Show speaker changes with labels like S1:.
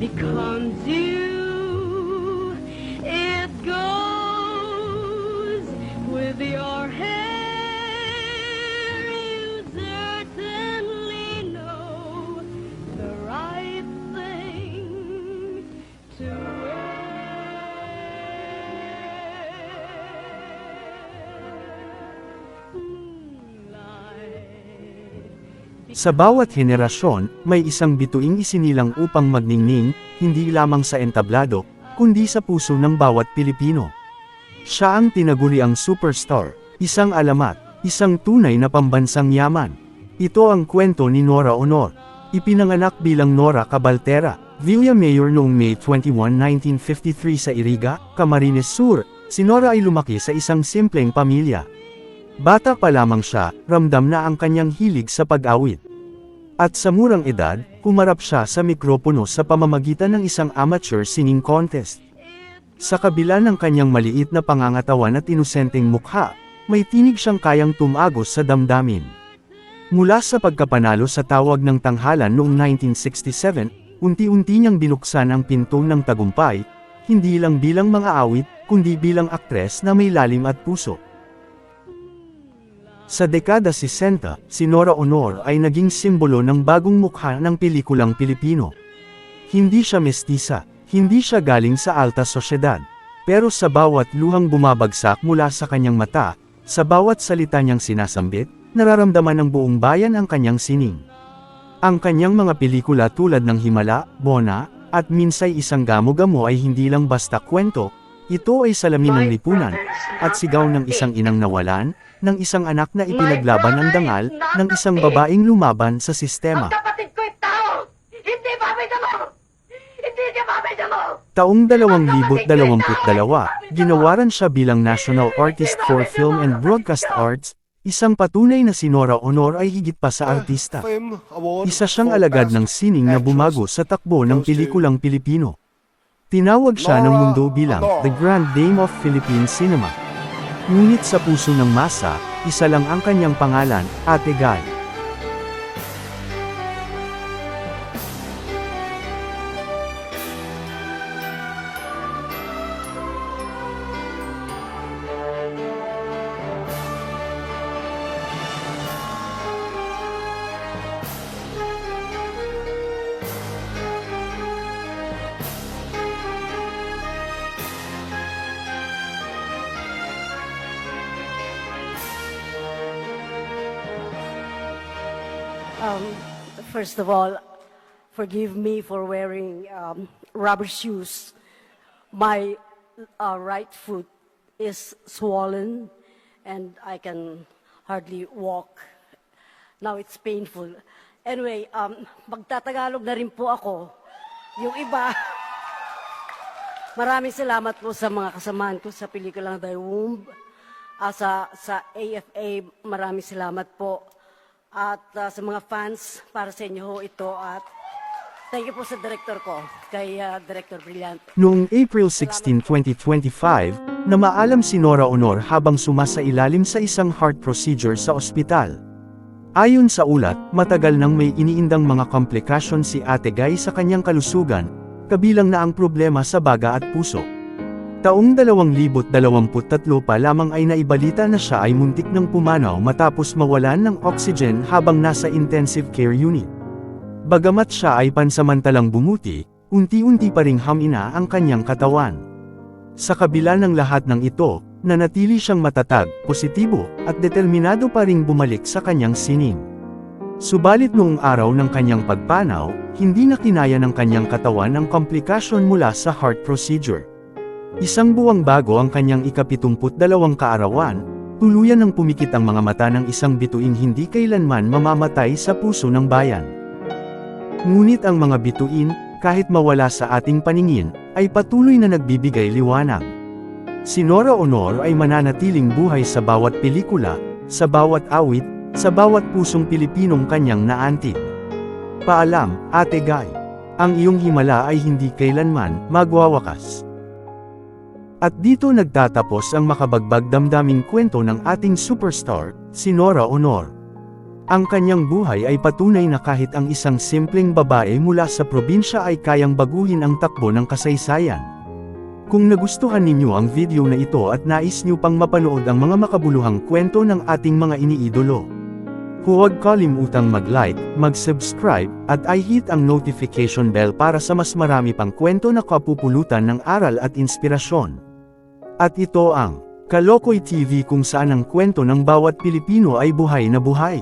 S1: Because.
S2: Sa bawat henerasyon, may isang bituing isinilang upang magningning, hindi lamang sa entablado, kundi sa puso ng bawat Pilipino. Siya ang tinaguriang superstar, isang alamat, isang tunay na pambansang yaman. Ito ang kwento ni Nora Honor. Ipinanganak bilang Nora Cabaltera, Villa Mayor noong May 21, 1953 sa Iriga, Camarines Sur. Si Nora ay lumaki sa isang simpleng pamilya. Bata pa lamang siya, ramdam na ang kanyang hilig sa pag-awit. At sa murang edad, humarap siya sa mikropono sa pamamagitan ng isang amateur singing contest. Sa kabila ng kanyang maliit na pangangatawan at inosenteng mukha, may tinig siyang kayang tumagos sa damdamin. Mula sa pagkapanalo sa tawag ng tanghalan noong 1967, unti-unti niyang binuksan ang pinto ng tagumpay, hindi lang bilang mga awit, kundi bilang aktres na may lalim at puso. Sa dekada 60, si Nora Honor ay naging simbolo ng bagong mukha ng pelikulang Pilipino. Hindi siya mestisa, hindi siya galing sa alta sosyedad. Pero sa bawat luhang bumabagsak mula sa kanyang mata, sa bawat salita niyang sinasambit, nararamdaman ng buong bayan ang kanyang sining. Ang kanyang mga pelikula tulad ng Himala, Bona, at Minsay Isang Gamo-Gamo ay hindi lang basta kwento, ito ay salamin ng lipunan, at sigaw ng isang inang nawalan, ng isang anak na ipinaglaban ang dangal, ng isang babaeng lumaban sa sistema. Taong 2022, ginawaran siya bilang National Artist for Film and Broadcast Arts, isang patunay na si Nora Honor ay higit pa sa artista. Isa siyang alagad ng sining na bumago sa takbo ng pelikulang Pilipino. Tinawag siya ng mundo bilang The Grand Dame of Philippine Cinema. Ngunit sa puso ng masa, isa lang ang kanyang pangalan, Ate Guy.
S3: Um, first of all, forgive me for wearing um, rubber shoes. My uh, right foot is swollen and I can hardly walk. Now it's painful. Anyway, um, magtatagalog na rin po ako. Yung iba, maraming salamat po sa mga kasamaan ko sa pelikulang The Womb. Ah, sa, sa AFA, maraming salamat po. At ah, sa mga fans, para sa inyo ho ito. At thank you po sa director ko, kay ah, Director Brilliant.
S2: Noong April 16, 2025, na maalam si Nora Honor habang sumasailalim sa isang heart procedure sa ospital. Ayon sa ulat, matagal nang may iniindang mga komplikasyon si Ate Guy sa kanyang kalusugan, kabilang na ang problema sa baga at puso. Taong 2023 pa lamang ay naibalita na siya ay muntik ng pumanaw matapos mawalan ng oxygen habang nasa intensive care unit. Bagamat siya ay pansamantalang bumuti, unti-unti pa ring hamina ang kanyang katawan. Sa kabila ng lahat ng ito, nanatili siyang matatag, positibo, at determinado pa ring bumalik sa kanyang sining. Subalit noong araw ng kanyang pagpanaw, hindi na kinaya ng kanyang katawan ang komplikasyon mula sa heart procedure. Isang buwang bago ang kanyang ikapitumput dalawang kaarawan, tuluyan ng pumikit ang mga mata ng isang bituing hindi kailanman mamamatay sa puso ng bayan. Ngunit ang mga bituin, kahit mawala sa ating paningin, ay patuloy na nagbibigay liwanag. Si Nora Honor ay mananatiling buhay sa bawat pelikula, sa bawat awit, sa bawat pusong Pilipinong kanyang naantig. Paalam, Ate Guy. Ang iyong himala ay hindi kailanman magwawakas. At dito nagtatapos ang makabagbag damdaming kwento ng ating superstar, si Nora Honor. Ang kanyang buhay ay patunay na kahit ang isang simpleng babae mula sa probinsya ay kayang baguhin ang takbo ng kasaysayan. Kung nagustuhan ninyo ang video na ito at nais nyo pang mapanood ang mga makabuluhang kwento ng ating mga iniidolo, huwag kalimutang mag-like, mag-subscribe, at i-hit ang notification bell para sa mas marami pang kwento na kapupulutan ng aral at inspirasyon. At ito ang Kalokoy TV kung saan ang kwento ng bawat Pilipino ay buhay na buhay.